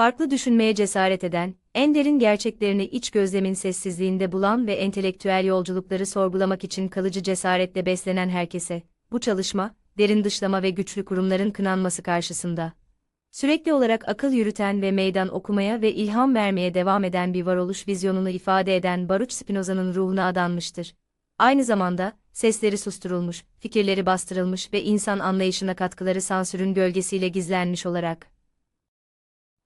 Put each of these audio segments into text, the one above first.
Farklı düşünmeye cesaret eden, en derin gerçeklerini iç gözlemin sessizliğinde bulan ve entelektüel yolculukları sorgulamak için kalıcı cesaretle beslenen herkese, bu çalışma, derin dışlama ve güçlü kurumların kınanması karşısında. Sürekli olarak akıl yürüten ve meydan okumaya ve ilham vermeye devam eden bir varoluş vizyonunu ifade eden Baruch Spinoza'nın ruhuna adanmıştır. Aynı zamanda, sesleri susturulmuş, fikirleri bastırılmış ve insan anlayışına katkıları sansürün gölgesiyle gizlenmiş olarak.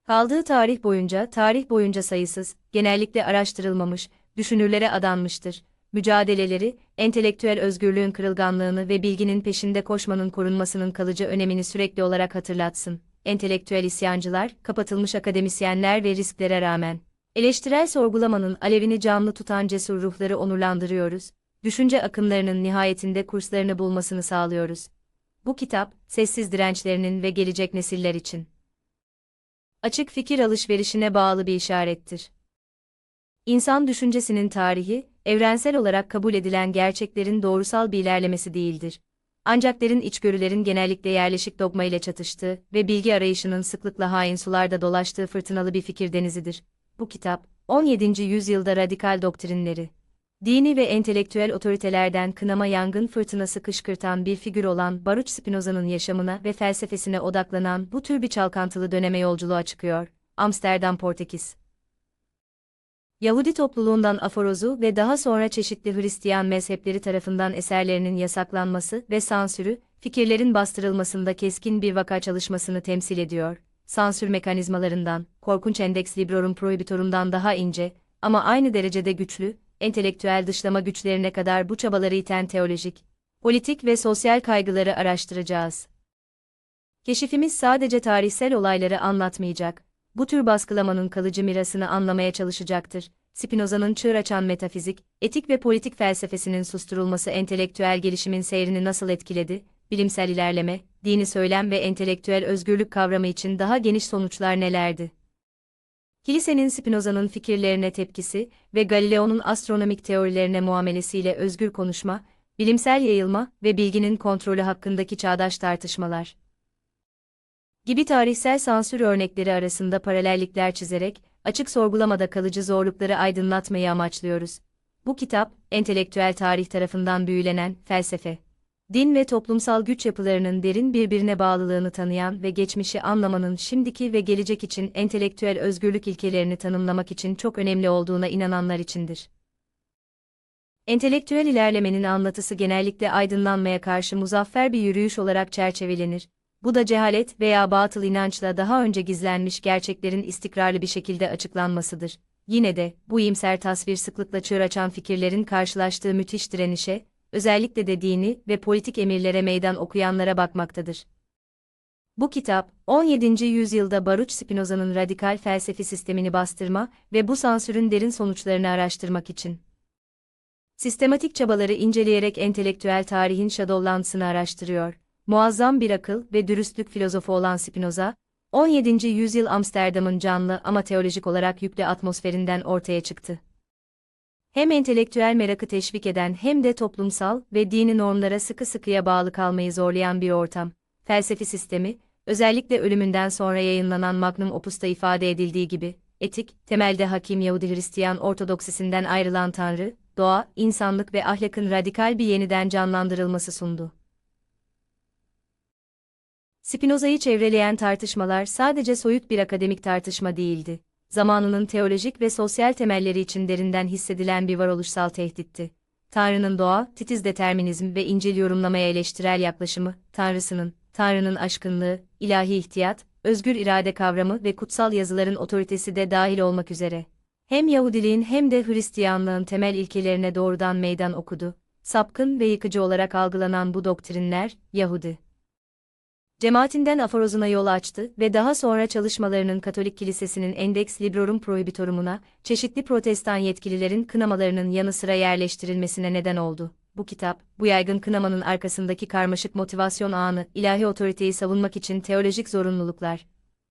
Kaldığı tarih boyunca, tarih boyunca sayısız, genellikle araştırılmamış, düşünürlere adanmıştır. Mücadeleleri, entelektüel özgürlüğün kırılganlığını ve bilginin peşinde koşmanın korunmasının kalıcı önemini sürekli olarak hatırlatsın. Entelektüel isyancılar, kapatılmış akademisyenler ve risklere rağmen, eleştirel sorgulamanın alevini canlı tutan cesur ruhları onurlandırıyoruz. Düşünce akımlarının nihayetinde kurslarını bulmasını sağlıyoruz. Bu kitap, sessiz dirençlerinin ve gelecek nesiller için açık fikir alışverişine bağlı bir işarettir. İnsan düşüncesinin tarihi, evrensel olarak kabul edilen gerçeklerin doğrusal bir ilerlemesi değildir. Ancak derin içgörülerin genellikle yerleşik dogma ile çatıştığı ve bilgi arayışının sıklıkla hain sularda dolaştığı fırtınalı bir fikir denizidir. Bu kitap, 17. yüzyılda radikal doktrinleri, dini ve entelektüel otoritelerden kınama yangın fırtınası kışkırtan bir figür olan Baruch Spinoza'nın yaşamına ve felsefesine odaklanan bu tür bir çalkantılı döneme yolculuğa çıkıyor. Amsterdam Portekiz Yahudi topluluğundan aforozu ve daha sonra çeşitli Hristiyan mezhepleri tarafından eserlerinin yasaklanması ve sansürü, fikirlerin bastırılmasında keskin bir vaka çalışmasını temsil ediyor. Sansür mekanizmalarından, korkunç endeks librorum prohibitorumdan daha ince, ama aynı derecede güçlü, entelektüel dışlama güçlerine kadar bu çabaları iten teolojik, politik ve sosyal kaygıları araştıracağız. Keşifimiz sadece tarihsel olayları anlatmayacak, bu tür baskılamanın kalıcı mirasını anlamaya çalışacaktır. Spinoza'nın çığır açan metafizik, etik ve politik felsefesinin susturulması entelektüel gelişimin seyrini nasıl etkiledi, bilimsel ilerleme, dini söylem ve entelektüel özgürlük kavramı için daha geniş sonuçlar nelerdi? Kilisenin Spinoza'nın fikirlerine tepkisi ve Galileo'nun astronomik teorilerine muamelesiyle özgür konuşma, bilimsel yayılma ve bilginin kontrolü hakkındaki çağdaş tartışmalar gibi tarihsel sansür örnekleri arasında paralellikler çizerek, açık sorgulamada kalıcı zorlukları aydınlatmayı amaçlıyoruz. Bu kitap, entelektüel tarih tarafından büyülenen felsefe, din ve toplumsal güç yapılarının derin birbirine bağlılığını tanıyan ve geçmişi anlamanın şimdiki ve gelecek için entelektüel özgürlük ilkelerini tanımlamak için çok önemli olduğuna inananlar içindir. Entelektüel ilerlemenin anlatısı genellikle aydınlanmaya karşı muzaffer bir yürüyüş olarak çerçevelenir. Bu da cehalet veya batıl inançla daha önce gizlenmiş gerçeklerin istikrarlı bir şekilde açıklanmasıdır. Yine de, bu imser tasvir sıklıkla çığır açan fikirlerin karşılaştığı müthiş direnişe, özellikle de dini ve politik emirlere meydan okuyanlara bakmaktadır. Bu kitap, 17. yüzyılda Baruch Spinoza'nın radikal felsefi sistemini bastırma ve bu sansürün derin sonuçlarını araştırmak için sistematik çabaları inceleyerek entelektüel tarihin şadollansını araştırıyor. Muazzam bir akıl ve dürüstlük filozofu olan Spinoza, 17. yüzyıl Amsterdam'ın canlı ama teolojik olarak yüklü atmosferinden ortaya çıktı hem entelektüel merakı teşvik eden hem de toplumsal ve dini normlara sıkı sıkıya bağlı kalmayı zorlayan bir ortam. Felsefi sistemi, özellikle ölümünden sonra yayınlanan Magnum Opus'ta ifade edildiği gibi, etik, temelde hakim Yahudi Hristiyan ortodoksisinden ayrılan Tanrı, doğa, insanlık ve ahlakın radikal bir yeniden canlandırılması sundu. Spinoza'yı çevreleyen tartışmalar sadece soyut bir akademik tartışma değildi zamanının teolojik ve sosyal temelleri için derinden hissedilen bir varoluşsal tehditti. Tanrı'nın doğa, titiz determinizm ve İncil yorumlamaya eleştirel yaklaşımı, Tanrısının, Tanrı'nın aşkınlığı, ilahi ihtiyat, özgür irade kavramı ve kutsal yazıların otoritesi de dahil olmak üzere. Hem Yahudiliğin hem de Hristiyanlığın temel ilkelerine doğrudan meydan okudu. Sapkın ve yıkıcı olarak algılanan bu doktrinler, Yahudi cemaatinden aforozuna yol açtı ve daha sonra çalışmalarının Katolik Kilisesi'nin Endeks Librorum Prohibitorumuna, çeşitli protestan yetkililerin kınamalarının yanı sıra yerleştirilmesine neden oldu. Bu kitap, bu yaygın kınamanın arkasındaki karmaşık motivasyon ağını, ilahi otoriteyi savunmak için teolojik zorunluluklar,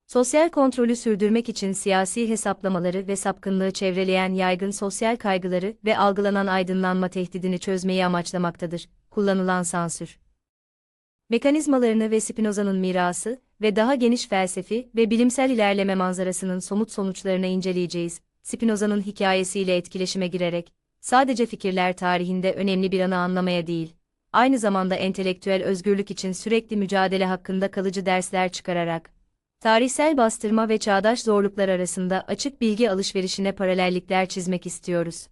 sosyal kontrolü sürdürmek için siyasi hesaplamaları ve sapkınlığı çevreleyen yaygın sosyal kaygıları ve algılanan aydınlanma tehdidini çözmeyi amaçlamaktadır. Kullanılan sansür mekanizmalarını ve Spinoza'nın mirası, ve daha geniş felsefi ve bilimsel ilerleme manzarasının somut sonuçlarını inceleyeceğiz. Spinoza'nın hikayesiyle etkileşime girerek, sadece fikirler tarihinde önemli bir anı anlamaya değil, aynı zamanda entelektüel özgürlük için sürekli mücadele hakkında kalıcı dersler çıkararak, tarihsel bastırma ve çağdaş zorluklar arasında açık bilgi alışverişine paralellikler çizmek istiyoruz.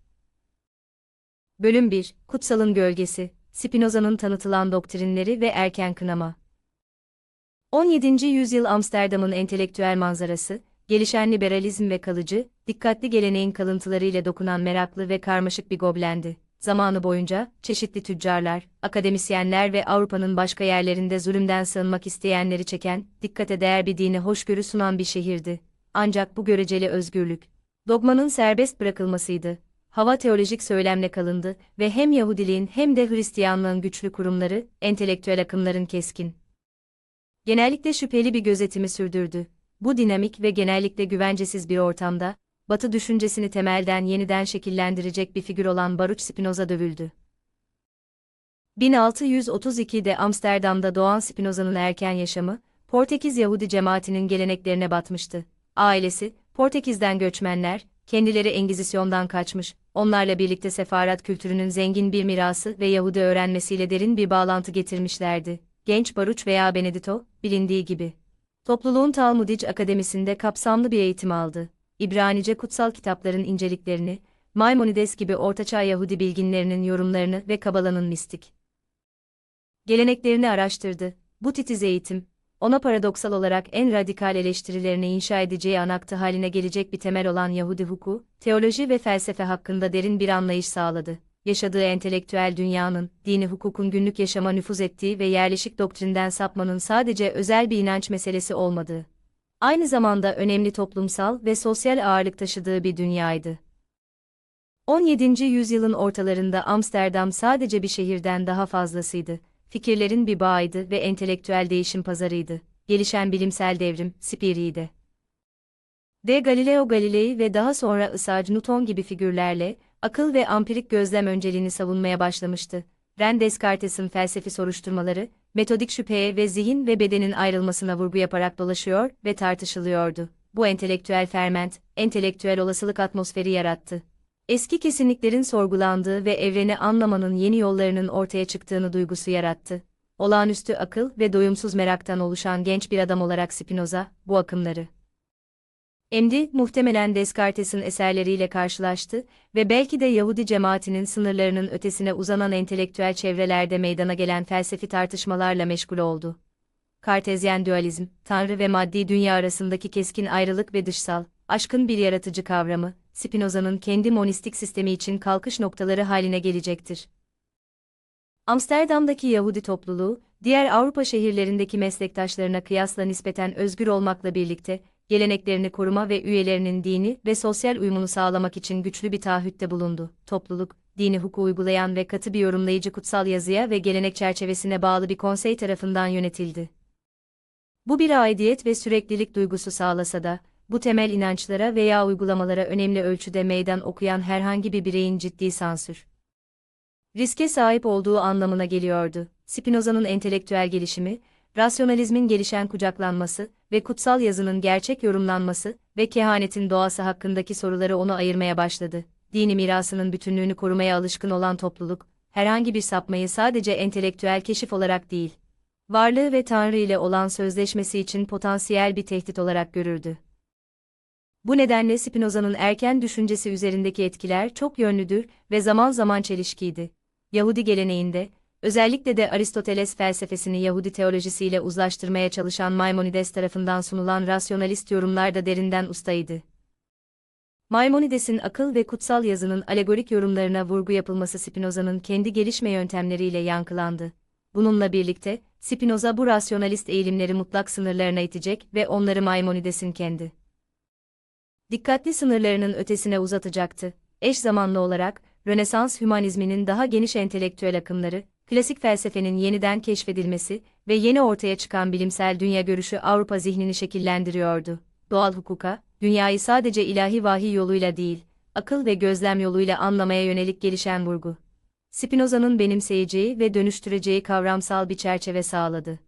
Bölüm 1 Kutsalın Gölgesi Spinoza'nın tanıtılan doktrinleri ve erken kınama 17. yüzyıl Amsterdam'ın entelektüel manzarası, gelişen liberalizm ve kalıcı, dikkatli geleneğin kalıntılarıyla dokunan meraklı ve karmaşık bir goblendi. Zamanı boyunca, çeşitli tüccarlar, akademisyenler ve Avrupa'nın başka yerlerinde zulümden sığınmak isteyenleri çeken, dikkate değer bir dini hoşgörü sunan bir şehirdi. Ancak bu göreceli özgürlük, dogmanın serbest bırakılmasıydı. Hava teolojik söylemle kalındı ve hem Yahudiliğin hem de Hristiyanlığın güçlü kurumları, entelektüel akımların keskin, genellikle şüpheli bir gözetimi sürdürdü. Bu dinamik ve genellikle güvencesiz bir ortamda, Batı düşüncesini temelden yeniden şekillendirecek bir figür olan Baruch Spinoza dövüldü. 1632'de Amsterdam'da doğan Spinoza'nın erken yaşamı, Portekiz Yahudi cemaatinin geleneklerine batmıştı. Ailesi, Portekiz'den göçmenler, kendileri Engizisyon'dan kaçmış, onlarla birlikte sefarat kültürünün zengin bir mirası ve Yahudi öğrenmesiyle derin bir bağlantı getirmişlerdi. Genç Baruch veya Benedito, bilindiği gibi. Topluluğun Talmudic Akademisi'nde kapsamlı bir eğitim aldı. İbranice kutsal kitapların inceliklerini, Maimonides gibi Ortaçağ Yahudi bilginlerinin yorumlarını ve Kabala'nın mistik geleneklerini araştırdı. Bu titiz eğitim, ona paradoksal olarak en radikal eleştirilerini inşa edeceği anaktı haline gelecek bir temel olan Yahudi hukuku, teoloji ve felsefe hakkında derin bir anlayış sağladı. Yaşadığı entelektüel dünyanın, dini hukukun günlük yaşama nüfuz ettiği ve yerleşik doktrinden sapmanın sadece özel bir inanç meselesi olmadığı, aynı zamanda önemli toplumsal ve sosyal ağırlık taşıdığı bir dünyaydı. 17. yüzyılın ortalarında Amsterdam sadece bir şehirden daha fazlasıydı. Fikirlerin bir bağıydı ve entelektüel değişim pazarıydı. Gelişen bilimsel devrim, spiriydi. De Galileo Galilei ve daha sonra Isaac Newton gibi figürlerle, akıl ve ampirik gözlem önceliğini savunmaya başlamıştı. Ren Descartes'in felsefi soruşturmaları, metodik şüpheye ve zihin ve bedenin ayrılmasına vurgu yaparak dolaşıyor ve tartışılıyordu. Bu entelektüel ferment, entelektüel olasılık atmosferi yarattı. Eski kesinliklerin sorgulandığı ve evreni anlamanın yeni yollarının ortaya çıktığını duygusu yarattı. Olağanüstü akıl ve doyumsuz meraktan oluşan genç bir adam olarak Spinoza, bu akımları Emdi, muhtemelen Descartes'in eserleriyle karşılaştı ve belki de Yahudi cemaatinin sınırlarının ötesine uzanan entelektüel çevrelerde meydana gelen felsefi tartışmalarla meşgul oldu. Kartezyen dualizm, tanrı ve maddi dünya arasındaki keskin ayrılık ve dışsal, aşkın bir yaratıcı kavramı, Spinoza'nın kendi monistik sistemi için kalkış noktaları haline gelecektir. Amsterdam'daki Yahudi topluluğu, diğer Avrupa şehirlerindeki meslektaşlarına kıyasla nispeten özgür olmakla birlikte, geleneklerini koruma ve üyelerinin dini ve sosyal uyumunu sağlamak için güçlü bir taahhütte bulundu. Topluluk, dini hukuku uygulayan ve katı bir yorumlayıcı kutsal yazıya ve gelenek çerçevesine bağlı bir konsey tarafından yönetildi. Bu bir aidiyet ve süreklilik duygusu sağlasa da, bu temel inançlara veya uygulamalara önemli ölçüde meydan okuyan herhangi bir bireyin ciddi sansür riske sahip olduğu anlamına geliyordu. Spinoza'nın entelektüel gelişimi, rasyonalizmin gelişen kucaklanması ve kutsal yazının gerçek yorumlanması ve kehanetin doğası hakkındaki soruları onu ayırmaya başladı. Dini mirasının bütünlüğünü korumaya alışkın olan topluluk, herhangi bir sapmayı sadece entelektüel keşif olarak değil, varlığı ve Tanrı ile olan sözleşmesi için potansiyel bir tehdit olarak görürdü. Bu nedenle Spinoza'nın erken düşüncesi üzerindeki etkiler çok yönlüdür ve zaman zaman çelişkiydi. Yahudi geleneğinde, özellikle de Aristoteles felsefesini Yahudi teolojisiyle uzlaştırmaya çalışan Maimonides tarafından sunulan rasyonalist yorumlar da derinden ustaydı. Maimonides'in akıl ve kutsal yazının alegorik yorumlarına vurgu yapılması Spinoza'nın kendi gelişme yöntemleriyle yankılandı. Bununla birlikte, Spinoza bu rasyonalist eğilimleri mutlak sınırlarına itecek ve onları Maimonides'in kendi dikkatli sınırlarının ötesine uzatacaktı. Eş zamanlı olarak, Rönesans hümanizminin daha geniş entelektüel akımları, klasik felsefenin yeniden keşfedilmesi ve yeni ortaya çıkan bilimsel dünya görüşü Avrupa zihnini şekillendiriyordu. Doğal hukuka, dünyayı sadece ilahi vahiy yoluyla değil, akıl ve gözlem yoluyla anlamaya yönelik gelişen vurgu. Spinoza'nın benimseyeceği ve dönüştüreceği kavramsal bir çerçeve sağladı.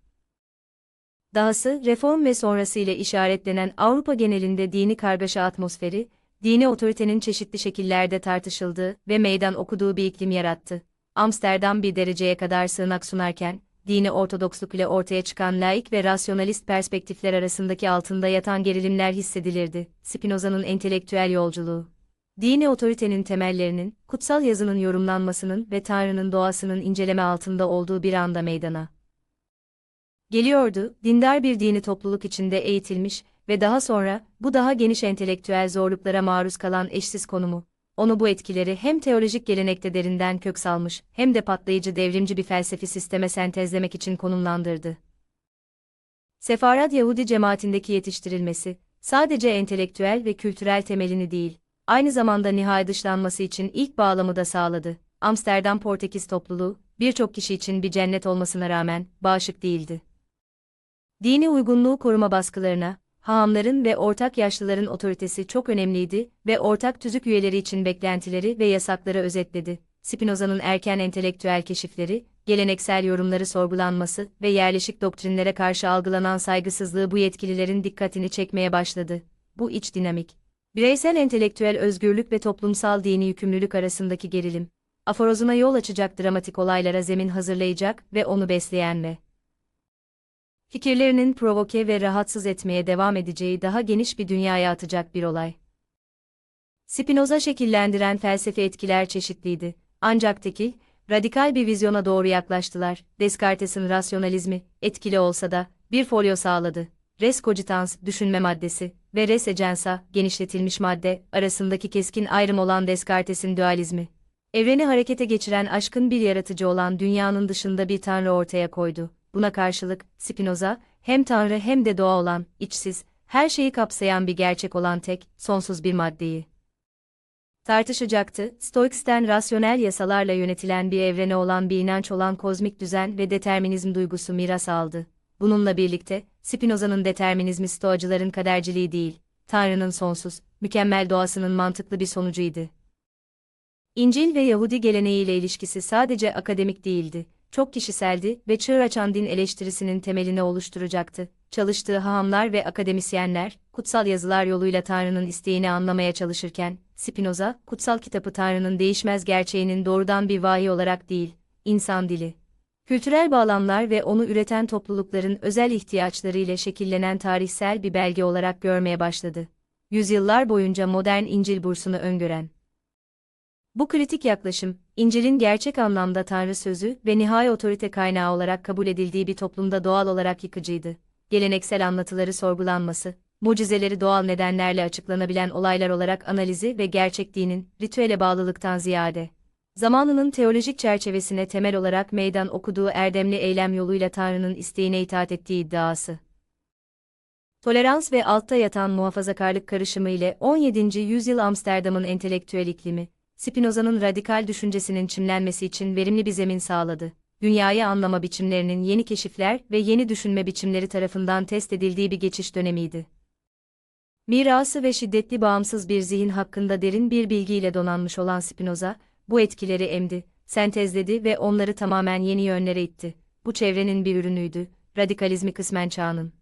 Dahası reform ve sonrası ile işaretlenen Avrupa genelinde dini kargaşa atmosferi, dini otoritenin çeşitli şekillerde tartışıldığı ve meydan okuduğu bir iklim yarattı. Amsterdam bir dereceye kadar sığınak sunarken, dini ortodoksluk ile ortaya çıkan laik ve rasyonalist perspektifler arasındaki altında yatan gerilimler hissedilirdi. Spinoza'nın entelektüel yolculuğu. Dini otoritenin temellerinin, kutsal yazının yorumlanmasının ve Tanrı'nın doğasının inceleme altında olduğu bir anda meydana geliyordu, dindar bir dini topluluk içinde eğitilmiş ve daha sonra, bu daha geniş entelektüel zorluklara maruz kalan eşsiz konumu, onu bu etkileri hem teolojik gelenekte derinden kök salmış, hem de patlayıcı devrimci bir felsefi sisteme sentezlemek için konumlandırdı. Sefarad Yahudi cemaatindeki yetiştirilmesi, sadece entelektüel ve kültürel temelini değil, aynı zamanda nihai dışlanması için ilk bağlamı da sağladı. Amsterdam Portekiz topluluğu, birçok kişi için bir cennet olmasına rağmen, bağışık değildi. Dini uygunluğu koruma baskılarına, hahamların ve ortak yaşlıların otoritesi çok önemliydi ve ortak tüzük üyeleri için beklentileri ve yasakları özetledi. Spinoza'nın erken entelektüel keşifleri, geleneksel yorumları sorgulanması ve yerleşik doktrinlere karşı algılanan saygısızlığı bu yetkililerin dikkatini çekmeye başladı. Bu iç dinamik, bireysel entelektüel özgürlük ve toplumsal dini yükümlülük arasındaki gerilim, aforozuna yol açacak dramatik olaylara zemin hazırlayacak ve onu besleyen ve fikirlerinin provoke ve rahatsız etmeye devam edeceği daha geniş bir dünyaya atacak bir olay. Spinoza şekillendiren felsefi etkiler çeşitliydi. Ancak tekil, radikal bir vizyona doğru yaklaştılar. Descartes'in rasyonalizmi, etkili olsa da, bir folyo sağladı. Res cogitans, düşünme maddesi ve res agensa, genişletilmiş madde, arasındaki keskin ayrım olan Descartes'in dualizmi. Evreni harekete geçiren aşkın bir yaratıcı olan dünyanın dışında bir tanrı ortaya koydu. Buna karşılık, Spinoza, hem Tanrı hem de doğa olan, içsiz, her şeyi kapsayan bir gerçek olan tek, sonsuz bir maddeyi tartışacaktı. Stoiks'ten rasyonel yasalarla yönetilen bir evrene olan bir inanç olan kozmik düzen ve determinizm duygusu miras aldı. Bununla birlikte, Spinoza'nın determinizmi stoacıların kaderciliği değil, Tanrı'nın sonsuz, mükemmel doğasının mantıklı bir sonucuydu. İncil ve Yahudi geleneğiyle ilişkisi sadece akademik değildi, çok kişiseldi ve çığır açan din eleştirisinin temelini oluşturacaktı. Çalıştığı hahamlar ve akademisyenler, kutsal yazılar yoluyla Tanrı'nın isteğini anlamaya çalışırken, Spinoza, kutsal kitabı Tanrı'nın değişmez gerçeğinin doğrudan bir vahiy olarak değil, insan dili, kültürel bağlamlar ve onu üreten toplulukların özel ihtiyaçları ile şekillenen tarihsel bir belge olarak görmeye başladı. Yüzyıllar boyunca modern İncil bursunu öngören, bu kritik yaklaşım, İncil'in gerçek anlamda Tanrı sözü ve nihai otorite kaynağı olarak kabul edildiği bir toplumda doğal olarak yıkıcıydı. Geleneksel anlatıları sorgulanması, mucizeleri doğal nedenlerle açıklanabilen olaylar olarak analizi ve gerçek dinin, ritüele bağlılıktan ziyade, zamanının teolojik çerçevesine temel olarak meydan okuduğu erdemli eylem yoluyla Tanrı'nın isteğine itaat ettiği iddiası. Tolerans ve altta yatan muhafazakarlık karışımı ile 17. yüzyıl Amsterdam'ın entelektüel iklimi, Spinoza'nın radikal düşüncesinin çimlenmesi için verimli bir zemin sağladı. Dünyayı anlama biçimlerinin yeni keşifler ve yeni düşünme biçimleri tarafından test edildiği bir geçiş dönemiydi. Mirası ve şiddetli bağımsız bir zihin hakkında derin bir bilgiyle donanmış olan Spinoza, bu etkileri emdi, sentezledi ve onları tamamen yeni yönlere itti. Bu çevrenin bir ürünüydü, radikalizmi kısmen çağının.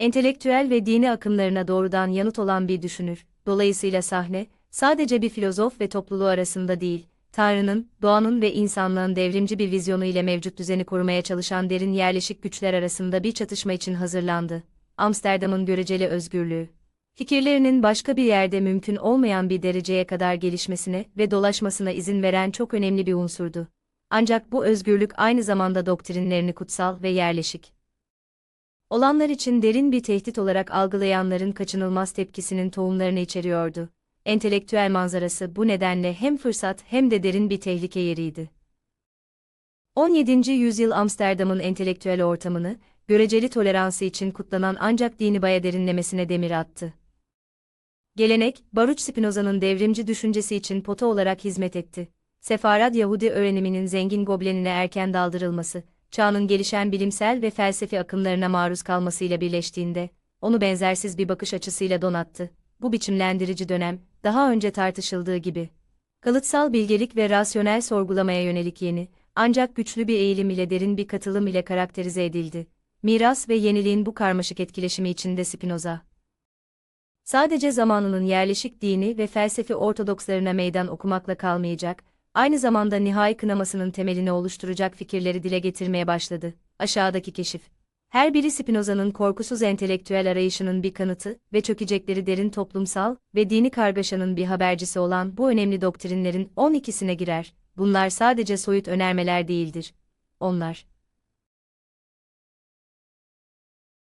Entelektüel ve dini akımlarına doğrudan yanıt olan bir düşünür, dolayısıyla sahne, sadece bir filozof ve topluluğu arasında değil, Tanrı'nın, doğanın ve insanlığın devrimci bir vizyonu ile mevcut düzeni korumaya çalışan derin yerleşik güçler arasında bir çatışma için hazırlandı. Amsterdam'ın göreceli özgürlüğü, fikirlerinin başka bir yerde mümkün olmayan bir dereceye kadar gelişmesine ve dolaşmasına izin veren çok önemli bir unsurdu. Ancak bu özgürlük aynı zamanda doktrinlerini kutsal ve yerleşik olanlar için derin bir tehdit olarak algılayanların kaçınılmaz tepkisinin tohumlarını içeriyordu entelektüel manzarası bu nedenle hem fırsat hem de derin bir tehlike yeriydi. 17. yüzyıl Amsterdam'ın entelektüel ortamını, göreceli toleransı için kutlanan ancak dini baya derinlemesine demir attı. Gelenek, Baruch Spinoza'nın devrimci düşüncesi için pota olarak hizmet etti. Sefarad Yahudi öğreniminin zengin goblenine erken daldırılması, çağının gelişen bilimsel ve felsefi akımlarına maruz kalmasıyla birleştiğinde, onu benzersiz bir bakış açısıyla donattı. Bu biçimlendirici dönem, daha önce tartışıldığı gibi, kalıtsal bilgelik ve rasyonel sorgulamaya yönelik yeni, ancak güçlü bir eğilim ile derin bir katılım ile karakterize edildi. miras ve yeniliğin bu karmaşık etkileşimi içinde Spinoza, sadece zamanının yerleşik dini ve felsefi ortodokslarına meydan okumakla kalmayacak, aynı zamanda nihai kınamasının temelini oluşturacak fikirleri dile getirmeye başladı. Aşağıdaki keşif. Her biri Spinoza'nın korkusuz entelektüel arayışının bir kanıtı ve çökecekleri derin toplumsal ve dini kargaşanın bir habercisi olan bu önemli doktrinlerin 12'sine girer. Bunlar sadece soyut önermeler değildir. Onlar,